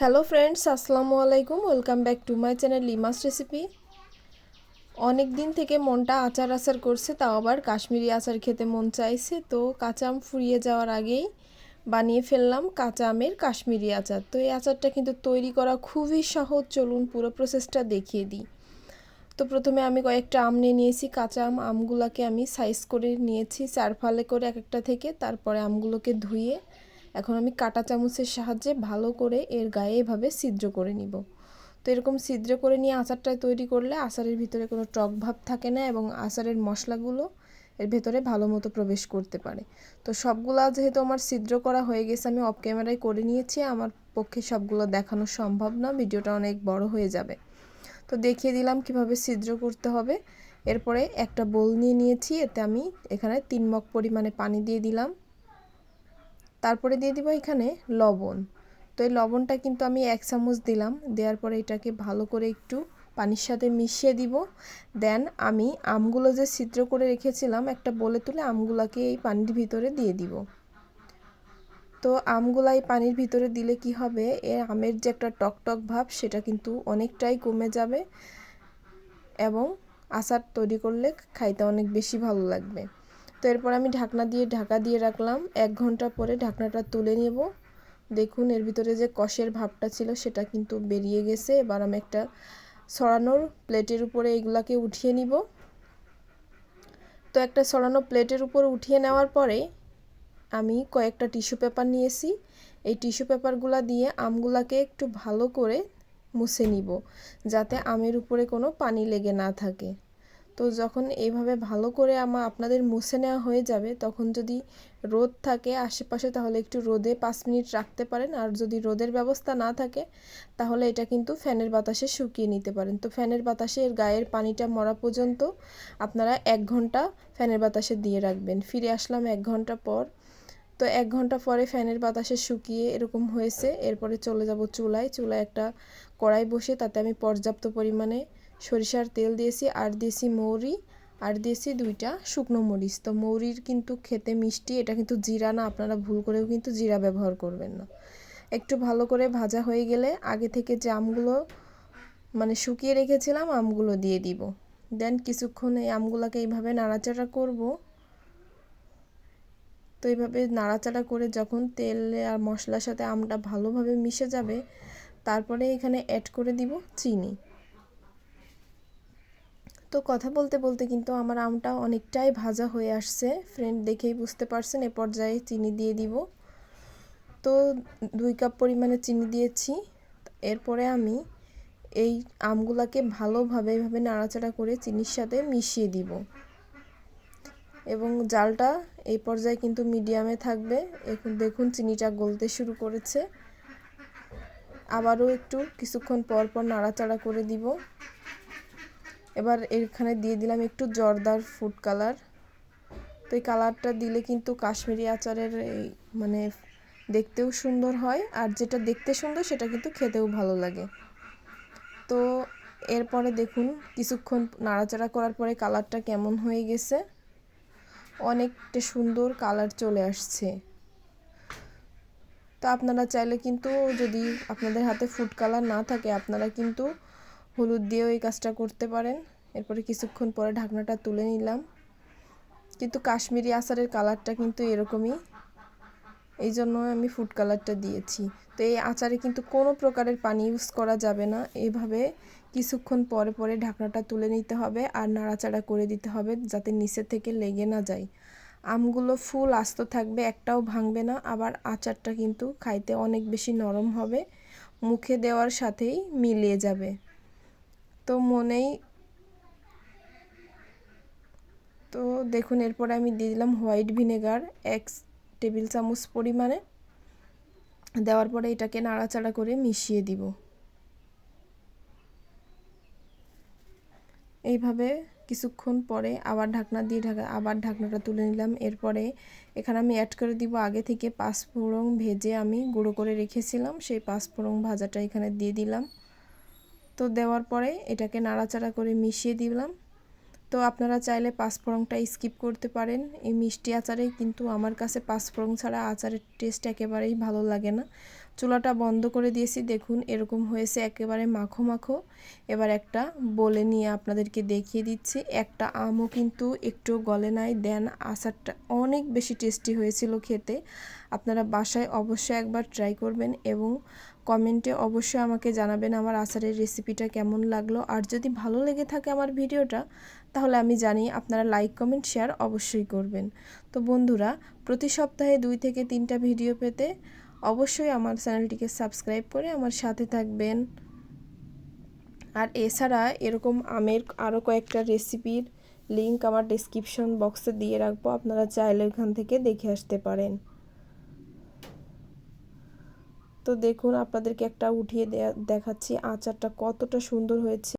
Hello friends আসসালামু আলাইকুম। Welcome back to my channel Lima's recipe অনেক দিন থেকে মনটা আচার আচার করছে, তাও আবার কাশ্মীরি আচার খেতে মন চাইছে। তো কাঁচা আম ফুরিয়ে যাওয়ার আগেই বানিয়ে ফেললাম কাঁচা আমের কাশ্মীরি আচার। তো এই আচারটা কিন্তু তৈরি করা খুবই সহজ। চলুন পুরো প্রসেসটা দেখিয়ে দিই। তো প্রথমে আমি কয়েকটা আম নিয়ে নিয়েছি। কাঁচা আম, আমগুলোকে আমি সাইজ করে নিয়েছি চার ফালে করে এক একটা থেকে। তারপরে আমগুলোকে ধুয়ে এখন আমি কাটা চামচের সাহায্যে ভালো করে এর গায়ে এভাবে ছিদ্র করে নিব। তো এরকম ছিদ্র করে নিয়ে আচারটা তৈরি করলে আচারের ভিতরে কোনো টক ভাব থাকে না এবং আচারের মশলাগুলো এর ভেতরে ভালো মতো প্রবেশ করতে পারে। তো সবগুলো যেহেতু আমার ছিদ্র করা হয়ে গেছে, আমি অফ ক্যামেরায় করে নিয়েছি, আমার পক্ষে সবগুলো দেখানো সম্ভব না, ভিডিওটা অনেক বড় হয়ে যাবে। তো দেখিয়ে দিলাম কীভাবে ছিদ্র করতে হবে। এরপরে একটা বোল নিয়ে নিয়েছি, এতে আমি এখানে তিন মগ পরিমাণে পানি দিয়ে দিলাম। তারপরে দিয়ে দিব এখানে লবণ। তো এই লবণটা কিন্তু আমি এক চামচ দিলাম, দেওয়ার পরে এটাকে ভালো করে একটু পানির সাথে মিশিয়ে দিব। দেন আমি আমগুলো যে ছিদ্র করে রেখেছিলাম, একটা বলে তুলে আমগুলোকে এই পানির ভিতরে দিয়ে দিব। তো আমগুলা এই পানির ভিতরে দিলে কি হবে, এ আমের যে একটা টক টক ভাব, সেটা কিন্তু অনেকটাই কমে যাবে এবং আচার তৈরি করলে খাইতে অনেক বেশি ভালো লাগবে। এরপর আমি ঢাকনা দিয়ে ঢাকা দিয়ে রাখলাম। এক ঘণ্টা পরে ঢাকনাটা তুলে নেব। দেখুন, এর ভিতরে যে কষের ভাবটা ছিল সেটা কিন্তু বেরিয়ে গেছে। এবার আমি একটা ছড়ানোর প্লেটের উপরে এগুলাকে উঠিয়ে নিব। তো একটা ছড়ানো প্লেটের উপর উঠিয়ে নেওয়ার পরে আমি কয়েকটা টিস্যু পেপার নিয়েছি। এই টিস্যু পেপারগুলা দিয়ে আমগুলাকে একটু ভালো করে মুছে নিব, যাতে আমের উপরে কোনো পানি লেগে না থাকে। তো যখন এইভাবে ভালো করে আমা, আপনাদের মুছে নেওয়া হয়ে যাবে, তখন যদি রোদ থাকে আশেপাশে, তাহলে একটু রোদে পাঁচ মিনিট রাখতে পারেন। আর যদি রোদের ব্যবস্থা না থাকে, তাহলে এটা কিন্তু ফ্যানের বাতাসে শুকিয়ে নিতে পারেন। তো ফ্যানের বাতাসে এর গায়ের পানিটা মরা পর্যন্ত আপনারা এক ঘণ্টা ফ্যানের বাতাসে দিয়ে রাখবেন। ফিরে আসলাম এক ঘণ্টা পর। তো এক ঘণ্টা পরে ফ্যানের বাতাসে শুকিয়ে এরকম হয়েছে। এরপরে চলে যাব চুলায়। চুলায় একটা কড়াই বসে তাতে আমি পর্যাপ্ত পরিমাণে সরিষার তেল দিয়েছি, আর দিয়েছি মৌরি, আর দিয়েছি দুইটা শুকনো মরিচ। তো মৌরির কিন্তু খেতে মিষ্টি, এটা কিন্তু জিরা না, আপনারা ভুল করেও কিন্তু জিরা ব্যবহার করবেন না। একটু ভালো করে ভাজা হয়ে গেলে আগে থেকে যে আমগুলো মানে শুকিয়ে রেখেছিলাম, আমগুলো দিয়ে দিব। দেন কিছুক্ষণ এই আমগুলোকে এইভাবে নাড়াচাড়া করব। তো এইভাবে নাড়াচাড়া করে যখন তেল আর মশলার সাথে আমটা ভালোভাবে মিশে যাবে, তারপরে এখানে অ্যাড করে দিব চিনি। তো কথা বলতে বলতে কিন্তু আমার আমটা অনেকটাই ভাজা হয়ে আসছে। ফ্রেন্ড দেখেই বুঝতে পারছেন, এ পর্যায়ে চিনি দিয়ে দিব। তো দুই কাপ পরিমাণে চিনি দিয়েছি। এরপরে আমি এই আমগুলাকে ভালোভাবে এভাবে নাড়াচাড়া করে চিনির সাথে মিশিয়ে দিব। এবং জালটা এই পর্যায়ে কিন্তু মিডিয়ামে থাকবে। এখন দেখুন চিনিটা গলতে শুরু করেছে। আবারও একটু কিছুক্ষণ পর পর নাড়াচাড়া করে দিব। এবার এখানে দিয়ে দিলাম একটু জর্দার ফুড কালার। তো এই কালারটা দিলে কিন্তু কাশ্মীরি আচারের এই মানে দেখতেও সুন্দর হয়, আর যেটা দেখতে সুন্দর সেটা কিন্তু খেতেও ভালো লাগে। তো এরপরে দেখুন কিছুক্ষণ নাড়াচাড়া করার পরে কালারটা কেমন হয়ে গেছে। অনেকটা সুন্দর কালার চলে আসছে। তো আপনারা চাইলে কিন্তু যদি আপনাদের হাতে ফুড কালার না থাকে, আপনারা কিন্তু হলুদ দিয়েও এই কাজটা করতে পারেন। এরপরে কিছুক্ষণ পরে ঢাকনাটা তুলে নিলাম। কিন্তু কাশ্মীরি আচারের কালারটা কিন্তু এরকমই। এই জন্য আমি ফুড কালারটা দিয়েছি। তো এই আচারে কিন্তু কোনো প্রকারের পানি ইউজ করা যাবে না। এভাবে কিছুক্ষণ পরে পরে ঢাকনাটা তুলে নিতে হবে আর নাড়াচাড়া করে দিতে হবে যাতে নিচে থেকে লেগে না যায়। আমগুলো ফুল আস্ত থাকবে, একটাও ভাঙবে না। আবার আচারটা কিন্তু খাইতে অনেক বেশি নরম হবে। মুখে দেওয়ার সাথেই মিলিয়ে যাবে। মনেই তো দেখুন, এরপরে আমি দিয়ে দিলাম হোয়াইট ভিনেগার, এক টেবিল চামচ পরিমাণে। দেওয়ার পরে এটাকে নাড়াচাড়া করে মিশিয়ে দিব। এইভাবে কিছুক্ষণ পরে আবার ঢাকনা দিয়ে ঢাকা, আবার ঢাকনাটা তুলে নিলাম। এরপরে এখানে আমি অ্যাড করে দিব আগে থেকে পাঁচফোড়ন ভেজে আমি গুঁড়ো করে রেখেছিলাম। সেই পাঁচফোড়ন ভাজাটা এখানে দিয়ে দিলাম। তো দেওয়ার পরে এটাকে নাড়াচাড়া করে মিশিয়ে দিলাম। তো আপনারা চাইলে পাঁচফোড়নটা স্কিপ করতে পারেন। এই মিষ্টি আচারে কিন্তু আমার কাছে পাঁচফোড়ন ছাড়া আচারের টেস্ট একেবারেই ভালো লাগে না। চুলাটা বন্ধ করে দিয়েছি। দেখুন, এরকম হয়েছে একেবারে মাখো মাখো। এবার একটা বলে নিয়ে আপনাদেরকে দেখিয়ে দিচ্ছি। একটা আমও কিন্তু একটু গলে নাই। দেন আচারটা অনেক বেশি টেস্টি হয়েছিল খেতে। আপনারা বাসায় অবশ্যই একবার ট্রাই করবেন এবং কমেন্টে অবশ্যই আমাকে জানাবেন আমার আচারের রেসিপিটা কেমন লাগল। আর যদি ভালো লেগে থাকে আমার ভিডিওটা, তাহলে আমি জানি আপনারা লাইক, কমেন্ট, শেয়ার অবশ্যই করবেন। তো বন্ধুরা, প্রতি সপ্তাহে দুই থেকে তিনটা ভিডিও পেতে অবশ্যই আমার চ্যানেলটিকে সাবস্ক্রাইব করে আমার সাথে থাকবেন। আর এছাড়া এরকম আমের আরও কয়েকটা রেসিপির লিংক আমার ডিসক্রিপশন বক্সে দিয়ে রাখব, আপনারা চাইলে ওখান থেকে দেখে আসতে পারেন। তো দেখুন আপনাদেরকে একটা উঠিয়ে দেখাচ্ছি আচারটা কতটা সুন্দর হয়েছে।